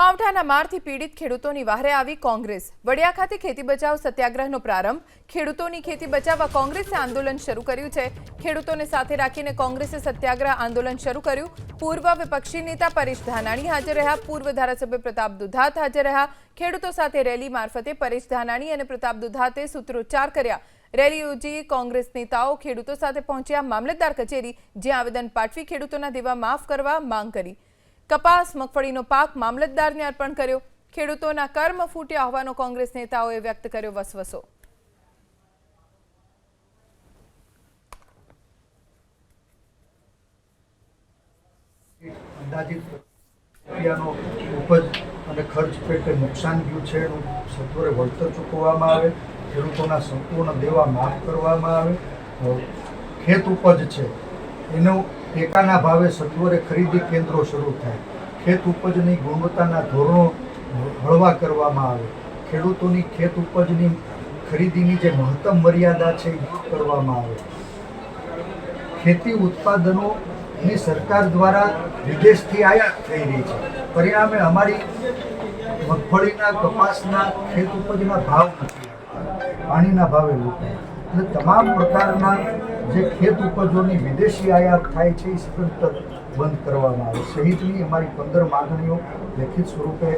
માવઠાના મારથી પીડિત ખેડૂતોની વાહરે આવી કોંગ્રેસ. વડિયા ખાતે ખેતી બચાવ સત્યાગ્રહનો પ્રારંભ. ખેડૂતોની ખેતી બચાવવા કોંગ્રેસે આંદોલન શરૂ કર્યું છે. ખેડૂતોને સાથે રાખીને કોંગ્રેસે સત્યાગ્રહ આંદોલન શરૂ કર્યું. પૂર્વ વિપક્ષી નેતા પરેશ ધાનાણી હાજર રહ્યા. પૂર્વ ધારાસભ્ય પ્રતાપ દુધાત હાજર રહ્યા. ખેડૂતો સાથે રેલી મારફતે પરેશ ધાનાણી અને પ્રતાપ દુધાતે સૂત્રોચ્ચાર કર્યા. રેલી યોજી કોંગ્રેસ નેતાઓ ખેડૂતો સાથે પહોંચ્યા. મામલતદાર કચેરી, જ્યાં આવેદન પાઠવી ખેડૂતોના દેવા માફ કરવા માંગ કરી. કપાસ, મગફળીનો પાક મામલતદારને અર્પણ કર્યો. ખેડૂતોના કર્મ ફૂટ્યા હોવાનો કોંગ્રેસ નેતાઓએ વ્યક્ત કર્યો વસવસો. અંદાજિત રૂપિયાનો ઉપજ અને ખર્ચ પેટે નુકસાન થયું છે એનું સત્વરે વળતર ચૂકવવામાં આવે. ખેડૂતોના સંપૂર્ણ દેવા માફ કરવામાં આવે. ખેત ઉપજ છે, એનું ટેકાના ભાવે સત્વરે ખરીદી કેન્દ્રો શરૂ થાય. ખેત ઉપજની ગુણવત્તાના ધોરણો હળવા કરવામાં આવે. ખેડૂતોની ખેત ઉપજની ખરીદીની જે મહત્તમ મર્યાદા છે એ કરવામાં આવે. ખેતી ઉત્પાદનોની સરકાર દ્વારા વિદેશથી આયાત થઈ રહી છે. પરિણામે અમારી મગફળીના, કપાસના, ખેત ઉપજના ભાવ નથી પાણીના ભાવે લૂંટાય એટલે તમામ પ્રકારના જે ખેત ઉપજોની વિદેશી આયાત થાય છે, એ સતત બંધ કરવામાં આવે સહિતની અમારી પંદર માગણીઓ લેખિત સ્વરૂપે